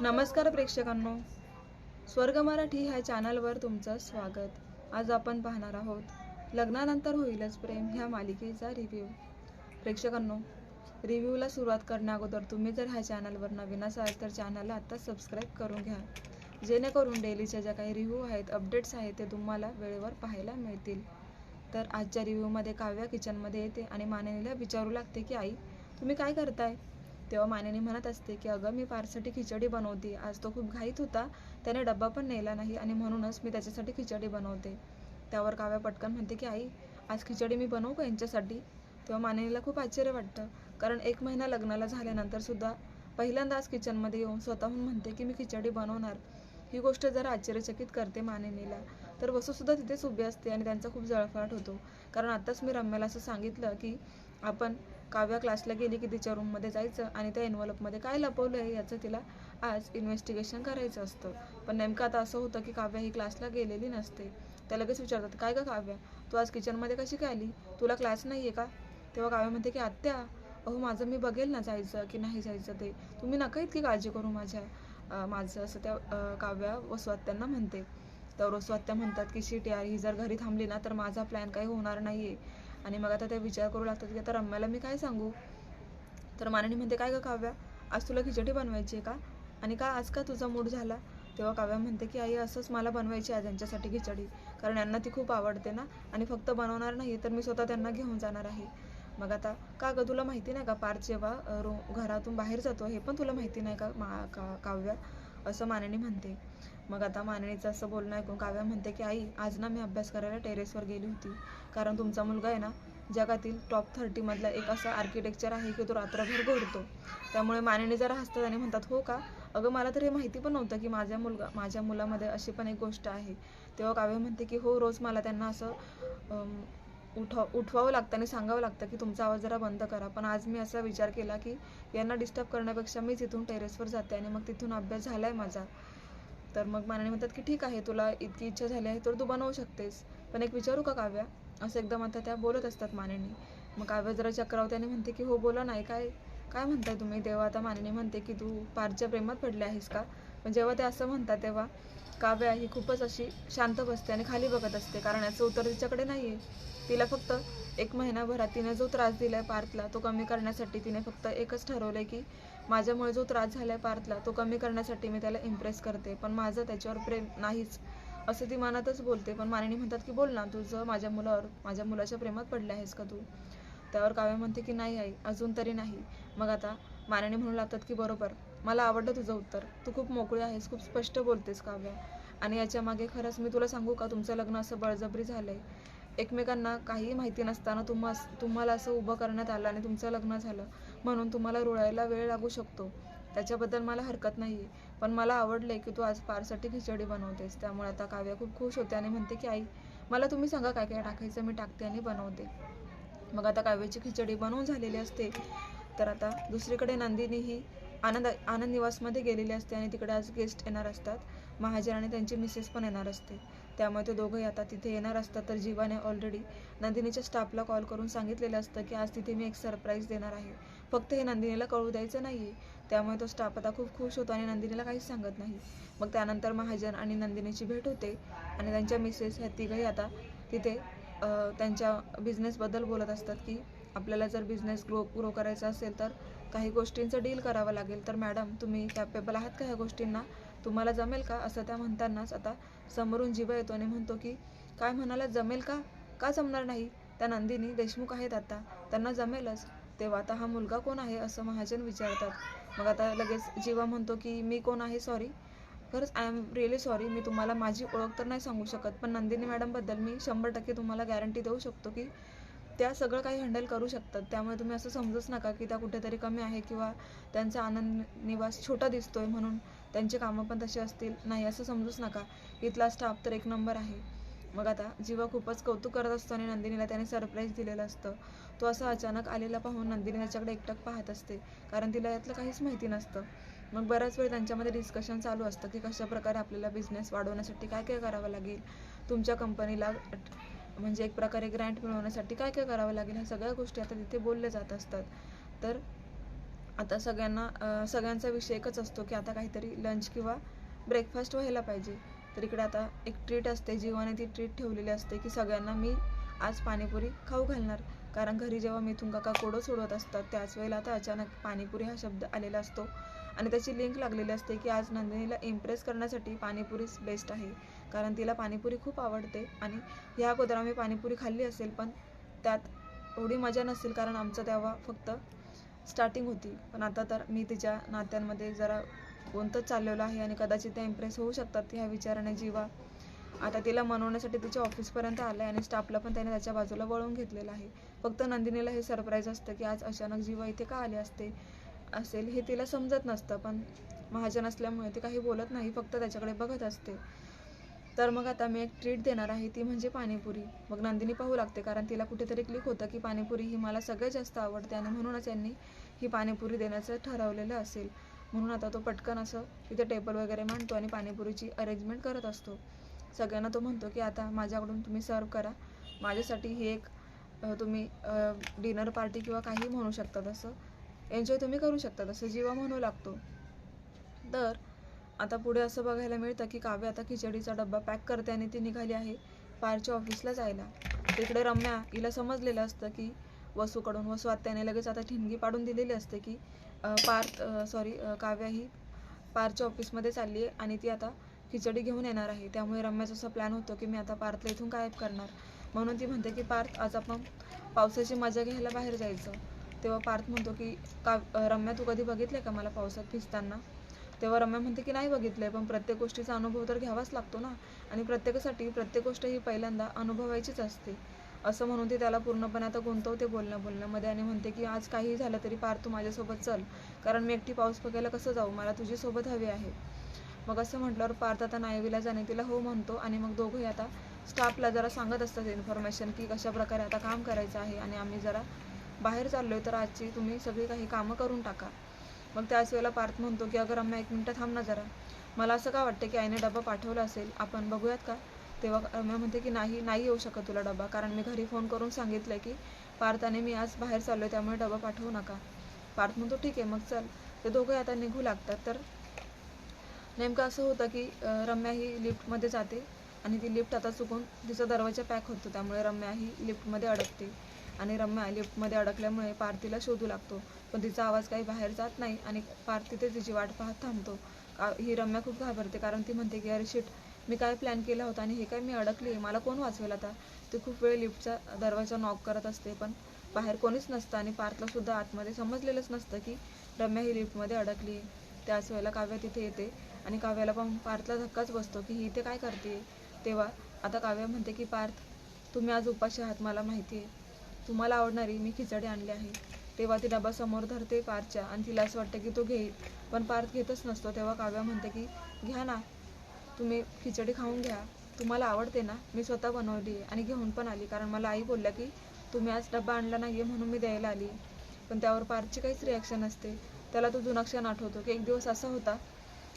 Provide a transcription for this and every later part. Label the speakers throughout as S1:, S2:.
S1: नमस्कार प्रेक्षकांनो. स्वर्ग मराठी ह्या चॅनलवर तुमचं स्वागत. आज आपण पाहणार आहोत लग्नानंतर होईलच प्रेम ह्या मालिकेचा रिव्ह्यू प्रेक्षकांनो रिव्ह्यूला सुरुवात करण्याअगोदर तुम्ही जर ह्या चॅनलवर नवीन असाल तर चॅनलला आत्ता सबस्क्राईब करून घ्या. जेणेकरून डेलीच्या ज्या काही रिव्ह्यू आहेत अपडेट्स आहेत ते तुम्हाला वेळेवर पाहायला मिळतील. तर आजच्या रिव्ह्यूमध्ये काव्या किचनमध्ये येते आणि माननीला विचारू लागते की आई तुम्ही काय करताय? तेव्हा मानेने म्हणत असते की अगं मी पारसाठी खिचडी बनवते. आज तो खूप घाईत होता. त्याने डब्बा पण नेला नाही आणि म्हणूनच मी त्याच्यासाठी खिचडी बनवते. त्यावर काव्या पटकन म्हणते की आई आज खिचडी मी बनवू का यांच्यासाठी? तेव्हा मानेनीला खूप आश्चर्य वाटतं. कारण एक महिना लग्नाला झाल्यानंतर सुद्धा पहिल्यांदा आज किचनमध्ये येऊन स्वतःहून म्हणते की मी खिचडी बनवणार. ही गोष्ट जरा आश्चर्यचकित करते मानेनीला. तर वसूसुद्धा तिथेच उभी असते आणि त्यांचा खूप जळफळाट होतो. कारण आत्ताच मी रम्याला असं सांगितलं की आपण काव्या क्लासला गेली की तिच्या रूममध्ये जायचं आणि त्या एन्व्हलपमध्ये काय लपवलं आहे याचं तिला आज इन्व्हेस्टिगेशन करायचं असतं. पण नेमकं आता असं होतं की काव्या ही क्लासला गेलेली नसते. त्या लगेच विचारतात काय का काव्या? तू आज किचनमध्ये कशी काय आली? तुला क्लास नाही आहे का? तेव्हा काव्या म्हणते की आत्या अहो माझं मी बघेल ना जायचं की नाही जायचं ते. तुम्ही नका इतकी काळजी करू माझ्या माझं असं त्या काव्या वसवात्यांना म्हणते. तर वसवात्या म्हणतात की शिट यार ही जर घरी थांबली ना तर माझा प्लॅन काही होणार नाही आहे आणि मग आता ते विचार करू लागतात की आता रम्याला मी काय सांगू? तर माननी म्हणते काय ग काव्या? आज तुला खिचडी बनवायची आहे का? आणि का आज का तुझा मूड झाला? तेव्हा काव्या म्हणते की आई असंच मला बनवायची आज यांच्यासाठी खिचडी. कारण यांना ती खूप आवडते ना. आणि फक्त बनवणार नाही तर मी स्वतः त्यांना घेऊन जाणार आहे. मग आता का ग तुला माहिती नाही का पार जेव्हा रो घरातून बाहेर जातो हे पण तुला माहिती नाही का मा का काव्या? असं माननी म्हणते. मग आता माननीचं असं बोलणं ऐकून काव्या म्हणते की आई आज ना मी अभ्यास करायला टेरेसवर गेली होती. कारण तुमचा मुलगा आहे ना जगातील टॉप थर्टीमधला एक असा आर्किटेक्चर आहे की तो रात्रभर घडतो. त्यामुळे मानेने जरा हसतात आणि म्हणतात हो का? अगं मला तर हे माहिती पण नव्हतं की माझ्या मुलगा माझ्या मुलामध्ये अशी पण एक गोष्ट आहे. तेव्हा काव्य म्हणते की हो रोज मला त्यांना असं अम, उठवावं लागतं आणि सांगावं लागतं की तुमचा आवाज जरा बंद करा. पण आज मी असा विचार केला की यांना डिस्टर्ब करण्यापेक्षा मीच इथून टेरेसवर जाते आणि मग तिथून अभ्यास झाला आहे माझा. तर मग माननी म्हणतात की ठीक आहे तुला इतकी इच्छा झाली आहे तर तू बनवू शकतेस. पण एक विचारू का काव्या? असं एकदम आता त्या बोलत असतात मानेने. मग काव्यजरा जरा म्हणते की हो बोला नाही काय काय म्हणताय तुम्ही? तेव्हा आता मानेने म्हणते की तू पारच्या प्रेमात पडले आहेस का? पण जेव्हा ते असं म्हणतात तेव्हा काव्या ही खूपच अशी शांत बसते आणि खाली बघत असते. कारण याचं उत्तर तिच्याकडे नाही आहे तिला फक्त एक महिनाभरात तिने जो त्रास दिला आहे पार्थला तो कमी करण्यासाठी तिने फक्त एकच ठरवलंय की माझ्यामुळे जो त्रास झाला आहे पार्थला तो कमी करण्यासाठी मी त्याला इम्प्रेस करते. पण माझं त्याच्यावर प्रेम नाहीच. असं ती मनातच बोलते. पण मानिनी म्हणतात की बोल ना तुझं माझ्या मुलावर माझ्या मुलाच्या प्रेमात पडले आहेस का तू? त्यावर काव्य म्हणते की नाही आई अजून तरी नाही. मग आता मानाने म्हणू लागतात की बरोबर मला आवडलं तुझं उत्तर. तू खूप मोकळी आहेस खूप स्पष्ट बोलतेस काव्या. आणि याच्या मागे खरंच मी तुला सांगू का तुमचं लग्न असं बळजबरी झालंय. एकमेकांना काही माहिती नसताना तुम्हा तुम्हाला असं उभं करण्यात आलं आणि तुमचं लग्न झालं. म्हणून तुम्हाला रुळायला वेळ लागू शकतो. त्याच्याबद्दल मला हरकत नाही आहे पण मला आवडले की तू आज पारसाठी खिचडी बनवतेस. त्यामुळे आता काव्या खूप खुश होते आणि म्हणते की आई मला तुम्ही सांगा काय काय टाकायचं मी टाकते आणि बनवते. मग आता काव्याची खिचडी बनवून झालेली असते. तर आता दुसरीकडे नंदिनी ही आनंद आनंद निवासमध्ये गेलेली असते आणि तिकडे आज गेस्ट येणार असतात. महाजन आणि त्यांची मिसेस पण येणार असते. त्यामुळे ते दोघंही आता तिथे येणार असतात. तर जीवाने ऑलरेडी नंदिनीच्या स्टाफला कॉल करून सांगितलेलं असतं की आज तिथे मी एक सरप्राईज देणार आहे. फक्त हे नंदिनीला कळू द्यायचं नाही आहे त्यामुळे तो स्टाफ आता खूप खुश होतो आणि नंदिनीला काहीच सांगत नाही. मग त्यानंतर महाजन आणि नंदिनीची भेट होते आणि त्यांच्या मिसेस ह्या तिघही आता तिथे त्यांच्या बिझनेसबद्दल बोलत असतात की आपल्याला जर बिझनेस ग्रो ग्रो करायचा असेल तर काही गोष्टींचं डील करावं लागेल. तर मॅडम तुम्ही कॅपेबल आहात का ह्या गोष्टींना? तुम्हाला जमेल का? असं त्या म्हणतानाच आता समोरून जीवा येतो आणि म्हणतो की काय म्हणाला? जमेल का? का जमणार नाही? त्या नंदिनी देशमुख आहेत आता. त्यांना जमेलच. तेव्हा आता हा मुलगा कोण आहे? असं महाजन विचारतात. मग आता लगेच जेव्हा म्हणतो की मी कोण आहे सॉरी खरंच आय एम रिअली सॉरी मी तुम्हाला माझी ओळख तर नाही सांगू शकत पण नंदिनी मॅडमबद्दल मी शंभर टक्के तुम्हाला गॅरंटी देऊ शकतो की त्या सगळं काही हँडल करू शकतात. त्यामुळे तुम्ही असं समजूच नका की त्या कुठेतरी कमी आहे किंवा त्यांचा आनंद निवास छोटा दिसतोय म्हणून त्यांची कामं पण तशी असतील. नाही असं समजूच नका. इथला स्टाफ तर एक नंबर आहे. मग आता जीवा खूपच कौतुक करत असतो आणि नंदिनीला त्याने सरप्राईज दिलेलं असतं. तो असं अचानक आलेला पाहून नंदिनी त्याच्याकडे एकटक पाहत असते कारण तिला यातलं काहीच माहिती नसतं. मग बऱ्याच वेळ त्यांच्यामध्ये डिस्कशन चालू असतं की कशा प्रकारे आपल्याला बिझनेस वाढवण्यासाठी काय काय करावं लागेल. तुमच्या कंपनीला म्हणजे एक प्रकारे ग्रँट मिळवण्यासाठी काय काय करावं लागेल ह्या सगळ्या गोष्टी आता तिथे बोलल्या जात असतात. तर आता सगळ्यांना सगळ्यांचा विषय एकच असतो की आता काहीतरी लंच किंवा ब्रेकफास्ट व्हायला पाहिजे. तर इकडे आता एक ट्रीट असते जीवाने ती ट्रीट ठेवलेली असते की सगळ्यांना मी आज पाणीपुरी खाऊ घालणार. कारण घरी जेव्हा मिथून काका कोडं सोडवत असतात त्याच वेळेला आता अचानक पाणीपुरी हा शब्द आलेला असतो. आणि त्याची लिंक लागलेली असते की आज नंदिनीला इम्प्रेस करण्यासाठी पाणीपुरीच बेस्ट आहे. कारण तिला पाणीपुरी खूप आवडते आणि ह्या अगोदर आम्ही पाणीपुरी खाल्ली असेल पण त्यात एवढी मजा नसेल कारण आमचं तेव्हा फक्त स्टार्टिंग होती. पण आता तर मी तिच्या नात्यांमध्ये जरा कोणतं चाललेलं आहे आणि कदाचित त्या इम्प्रेस होऊ शकतात ह्या विचाराने जीवा. आता तिला मनवण्यासाठी तिच्या ऑफिसपर्यंत आलं आहे आणि स्टाफला पण त्याने त्याच्या बाजूला वळून घेतलेलं आहे. फक्त नंदिनीला हे सरप्राईज असतं की आज अचानक जीवा इथे का आले असते असेल हे तिला समजत नसतं. पण महाजन असल्यामुळे ते काही बोलत नाही फक्त त्याच्याकडे बघत असते. तर मग आता मी एक ट्रीट देणार आहे ती म्हणजे पाणीपुरी. मग नंदिनी पाहू लागते कारण तिला कुठेतरी क्लिक होतं की पाणीपुरी ही मला सगळ्यात जास्त आवडते आणि म्हणूनच यांनी ही पाणीपुरी देण्याचं ठरवलेलं असेल. म्हणून आता तो पटकन असं तिथे टेबल वगैरे मांडतो आणि पाणीपुरीची अरेंजमेंट करत असतो. सगळ्यांना तो म्हणतो की आता माझ्याकडून तुम्ही सर्व करा. माझ्यासाठी ही एक तुम्ही डिनर पार्टी किंवा काही म्हणू शकता तसं. एन्जॉय तुम्ही करू शकता तसं. जीवा म्हणू लागतो. तर आता पुढे असं बघायला मिळतं की काव्य आता खिचडीचा डब्बा पॅक करते आणि ती निघाली आहे पारच्या ऑफिसला जायला. तिकडे रम्या हिला समजलेलं असतं की वसूकडून वसू आत्याने लगेच आता ठिणगी पाडून दिलेली असते की पार्थ सॉरी काव्या ही पार्थच्या ऑफिसमध्ये चालली आहे आणि ती आता खिचडी घेऊन येणार आहे. त्यामुळे रम्याचा असा प्लॅन होतो की मी आता पार्थला इथून गायब करणार. म्हणून ती म्हणते की पार्थ आज आपण पावसाची मजा घ्यायला बाहेर जायचं. तेव्हा पार्थ म्हणतो की का रम्या तू कधी बघितलं का मला पावसात भिजताना तेव्हा रम्या म्हणते की नाही बघितलंय पण प्रत्येक गोष्टीचा अनुभव तर घ्यावाच लागतो ना. आणि प्रत्येकासाठी प्रत्येक गोष्ट ही पहिल्यांदा अनुभवायचीच असते. असं म्हणून ती त्याला पूर्णपणे आता गुंतवते बोलणं बोलण्यामध्ये आणि म्हणते की आज काही झालं तरी पार तू माझ्यासोबत चल. कारण मी एकटी पाऊस बघायला कसं जाऊ? मला तुझी सोबत हवी आहे. मग असं म्हटल्यावर पार्थ आता नायवीला जाणे तिला हो म्हणतो आणि मग दोघंही आता स्टाफला जरा सांगत असतात इन्फॉर्मेशन की कशा प्रकारे आता काम करायचं आहे आणि आम्ही जरा बाहेर चाललो आहे तर आजची तुम्ही सगळी काही कामं करून टाका. मग त्याच वेळेला पार्थ म्हणतो की अगर आम्ही एक मिनटं थांब ना जरा. मला असं का वाटतं की आईने डबा पाठवला असेल? आपण बघूयात का? तेव्हा रम्या म्हणते की नाही नाही येऊ शकत तुला डबा. कारण मी घरी फोन करून सांगितलं की पार्थाने मी आज बाहेर चाललो आहे त्यामुळे डबा पाठवू नका. पार्थ म्हणतो ठीक आहे मग चल. ते दोघे आता निघू लागतात. तर नेमकं असं होतं की रम्या ही लिफ्टमध्ये जाते आणि ती लिफ्ट आता चुकून तिचा दरवाजा पॅक होतो. त्यामुळे रम्या ही लिफ्टमध्ये अडकते आणि रम्या लिफ्टमध्ये अडकल्यामुळे पार्थ तिला शोधू लागतो. पण तिचा आवाज काही बाहेर जात नाही आणि पार्थ तिथे तिची वाट पाहत थांबतो. का- ही रम्या खूप घाबरते कारण ती म्हणते की अरे शिट मी काय प्लॅन केला होता आणि हे काय मी अडकली मला कोण वाचवेल आता? ती खूप वेळ लिफ्टचा दरवाजा नॉक करत असते पण बाहेर कोणीच नसतं आणि पार्थला सुद्धा आतमध्ये समजलेलंच नसतं की रम्या ही लिफ्टमध्ये अडकली. त्याच वेळेला काव्या तिथे येते आणि काव्याला पण पार्थला धक्काच बसतो की ही इथे काय करते तेव्हा आता काव्या म्हणते की पार्थ तुम्ही आज उपाशी आहात मला माहिती आहे. तुम्हाला आवडणारी मी खिचडी आणली आहे. तेव्हा ती डबा समोर धरते पार्थच्या आणि तिला असं वाटतं की तो घेईल. पण पार्थ घेतच नसतो. तेव्हा काव्या म्हणते की घ्या ना तुम्ही खिचडी खाऊन घ्या. तुम्हाला आवडते ना? मी स्वतः बनवली आहे आणि घेऊन पण आली. कारण मला आई बोलल्या की तुम्ही आज डब्बा आणला नाही आहे म्हणून मी द्यायला आली. पण त्यावर पारची काहीच रिॲक्शन असते त्याला तो जुना क्षण आठवतो की एक दिवस असा होता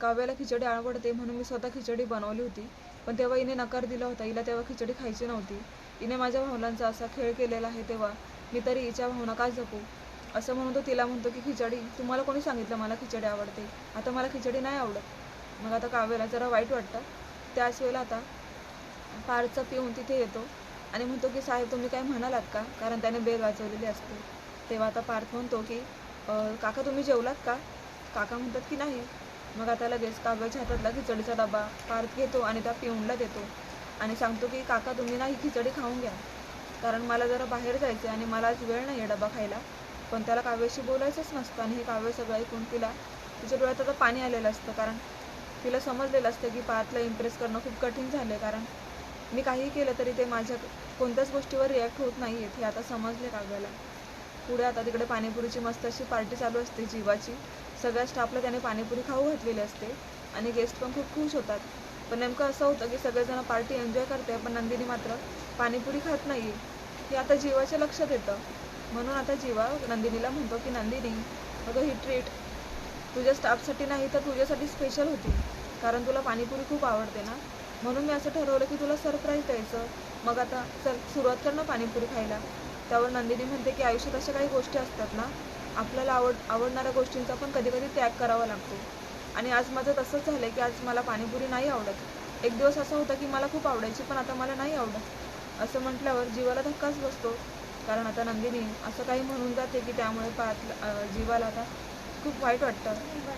S1: काव्याला खिचडी आवडते म्हणून मी स्वतः खिचडी बनवली होती. पण तेव्हा हिने नकार दिला होता. हिला तेव्हा खिचडी खायची नव्हती. हिने माझ्या भावनांचा असा खेळ केलेला आहे तेव्हा मी तरी हिच्या भावना का जपू? असं म्हणून तो तिला म्हणतो की खिचडी तुम्हाला कोणी सांगितलं मला खिचडी आवडते? आता मला खिचडी नाही आवडत. मग आता काव्याला जरा वाईट वाटतं. त्याच वेळेला आता पारचा पिऊन तिथे येतो. आणि म्हणतो की साहेब तुम्ही काय म्हणालात का? कारण त्याने बेल वाजवलेली असते. तेव्हा आता पार्थ म्हणतो की काका तुम्ही जेवलात का? काका म्हणतात की नाही. मग आता लगेच काव्याच्या हातातला खिचडीचा डबा पार्थ घेतो आणि त्या पिऊनला देतो. आणि सांगतो की काका तुम्ही ना ही खिचडी खाऊन घ्या. कारण मला जरा बाहेर जायचं आहे आणि मला आज वेळ नाही आहे डबा खायला. पण त्याला काव्याशी बोलायचंच नसतं आणि हे काव्य सगळं ऐकून तिला तिच्या डोळ्यात आता पाणी आलेलं असतं. कारण तिला समजलेलं असतं की पार्थला इम्प्रेस करणं खूप कठीण झालं आहे कारण मी काही केलं तरी ते माझ्या कोणत्याच गोष्टीवर रिॲक्ट होत नाही आहेत हे आता समजले काव्याला पुढे आता तिकडे पाणीपुरीची मस्त अशी पार्टी चालू असते जीवाची. सगळ्या स्टाफला त्याने पाणीपुरी खाऊ घातलेली असते आणि गेस्ट पण खूप खुश होतात. पण नेमकं असं होतं की सगळेजण पार्टी एन्जॉय करते पण नंदिनी मात्र पाणीपुरी खात नाही हे आता जीवाच्या लक्षात येतं. म्हणून आता जीवा नंदिनीला म्हणतो की नंदिनी अगं ही ट्रीट तुझ्या स्टाफसाठी नाही तर तुझ्यासाठी स्पेशल होती. कारण तुला पाणीपुरी खूप आवडते ना? म्हणून मी असं ठरवलं की तुला सरप्राईज द्यायचं. मग आता चल सुरुवात कर ना पाणीपुरी खायला. त्यावर नंदिनी म्हणते की आयुष्यात अशा काही गोष्टी असतात ना? आपल्याला आवड आवडणाऱ्या गोष्टींचा पण कधी कधी त्याग करावा लागतो. आणि आज माझं तसंच झालं आहे की आज मला पाणीपुरी नाही आवडत. एक दिवस असा होता की मला खूप आवडायची पण आता मला नाही आवडत. असं म्हटल्यावर जीवाला धक्काच बसतो. कारण आता नंदिनी असं काही म्हणून जाते की त्यामुळे पायात जीवाला आता खूप वाईट वाटतं.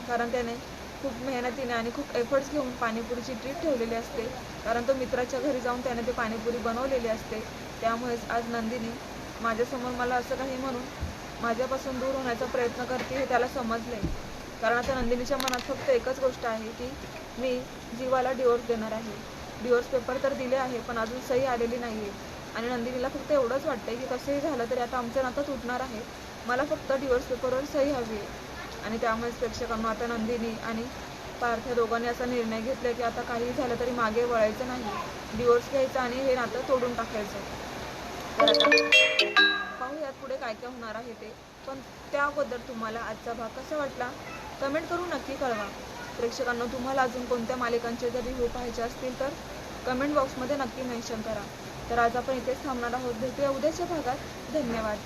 S1: कारण त्याने खूप मेहनतीने आणि खूप एफर्ट्स घेऊन पाणीपुरीची ट्रीट ठेवलेली असते. कारण तो मित्राच्या घरी जाऊन त्याने ते पाणीपुरी बनवलेली असते. त्यामुळेच आज नंदिनी माझ्यासमोर मला असं काही म्हणून माझ्यापासून दूर होण्याचा प्रयत्न करते हे त्याला समजले. कारण आता नंदिनीच्या मनात फक्त एकच गोष्ट आहे की मी जीवाला डिवोर्स देणार आहे. डिवोर्स पेपर तर दिले आहे पण अजून सही आलेली नाही आहे आणि नंदिनीला फक्त एवढंच वाटतं की कसंही झालं तरी आता आमचं नातं तुटणार आहे. मला फक्त डिवोर्स पेपरवर सही हवी आहे. आणि त्यामुळेच प्रेक्षकांना आता नंदिनी आणि पार्थ या दोघांनी असा निर्णय घेतला की आता काही झालं तरी मागे वळायचं नाही. डिवोर्स घ्यायचा आणि हे नातं तोडून टाकायचं. पाहूयात पुढे काय काय होणार आहे ते. पण त्या अगोदर तुम्हाला आजचा भाग कसा वाटला? कमेंट करून नक्की कळवा. प्रेक्षकांना तुम्हाला अजून कोणत्या मालिकांचे जर रिव्ह्यू पाहायचे असतील तर कमेंट बॉक्समध्ये नक्की मेन्शन करा. तर आज आपण इथेच थांबणार आहोत. भेटूया उद्याच्या भागात. धन्यवाद.